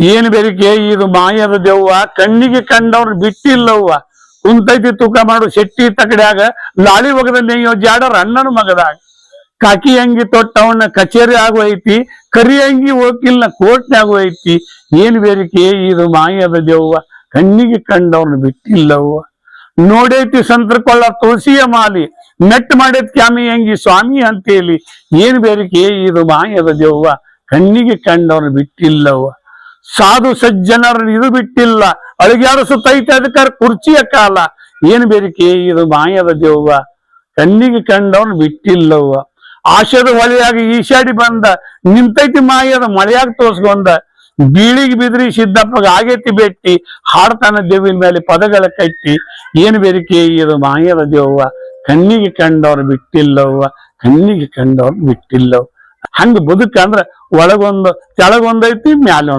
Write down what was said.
ಏನ್ ಬೇರಿಕೆ ಇದು ಮಾಯದ ದೆವ್ವ. ಕಣ್ಣಿಗೆ ಕಂಡವ್ರು ಬಿಟ್ಟಿಲ್ಲವ್ವ. ಕುಂತೈತಿ ತೂಕ ಮಾಡು ಶೆಟ್ಟಿ ತಕಡ್ಯಾಗ ಲಾಳಿ ಒಗದ ನೆಯ್ಯೋ ಜಾಡರ ಅಣ್ಣನ ಮಗದಾಗ. ಕಾಕಿ ಅಂಗಿ ತೊಟ್ಟವನ್ನ ಕಚೇರಿ ಆಗೋಯ್ತಿ. ಕರಿ ಅಂಗಿ ಹೋಗಿಲ್ಲ ಕೋಟ್ನ್ಯಾಗು ಐತಿ ಏನ್ ಬೇರಿಕೆ ಇದು ಮಾಯದ ದೆವ್ವ. ಕಣ್ಣಿಗೆ ಕಂಡವ್ರನ್ನ ಬಿಟ್ಟಿಲ್ಲವ್ವ. ನೋಡೈತಿ ಸಂತ್ರಕೊಳ್ಳ ತುಳಸಿಯ ಮಾಲಿ. ನೆಟ್ ಮಾಡೈತಿ ಕ್ಯಾಮಿ ಅಂಗಿ ಸ್ವಾಮಿ ಅಂತೇಳಿ. ಏನ್ ಬೇರಿಕೆ ಇದು ಮಾಯದ ದೆವ್ವ. ಕಣ್ಣಿಗೆ ಕಂಡವ್ರನ್ನ ಬಿಟ್ಟಿಲ್ಲವ್ವ. ಸಾಧು ಸಜ್ಜನರ ಇದು ಬಿಟ್ಟಿಲ್ಲ ಅಳಿಗ್ಯಾಡಿಸುತ್ತೈತೆ ಅದಕ್ಕಾರ ಕುರ್ಚಿಯ ಕಾಲ. ಏನ್ ಬೇರಿಕೆ ಇದು ಮಾಯದ ದೆವ್ವ. ಕಣ್ಣಿಗೆ ಕಂಡವನು ಬಿಟ್ಟಿಲ್ಲವ್ವ. ಆಶದ ಹೊಳೆಯಾಗಿ ಈಶಾಡಿ ಬಂದ. ನಿಂತೈತಿ ಮಾಯದ ಮಳೆಯಾಗಿ ತೋರ್ಸ್ಕೊಂಡ. ಬೀಳಿಗೆ ಬಿದ್ರಿ ಸಿದ್ದಪ್ಪಗ ಆಗೇತಿ ಬೆಟ್ಟಿ. ಹಾಡ್ತಾನ ದೇವಿನ ಮೇಲೆ ಪದಗಳ ಕಟ್ಟಿ. ಏನ್ ಬೇರಿಕೆ ಇದು ಮಾಯದ ದೆವ್ವ. ಕಣ್ಣಿಗೆ ಕಂಡವ್ರು ಬಿಟ್ಟಿಲ್ಲವ್ವ. ಕಣ್ಣಿಗೆ ಕಂಡವ್ರು ಬಿಟ್ಟಿಲ್ಲವ್ ಹಂಗ ಬದುಕ ಅಂದ್ರ ಒಳಗೊಂದು, ತೆಳಗೊಂದೈತಿ ಮ್ಯಾಲ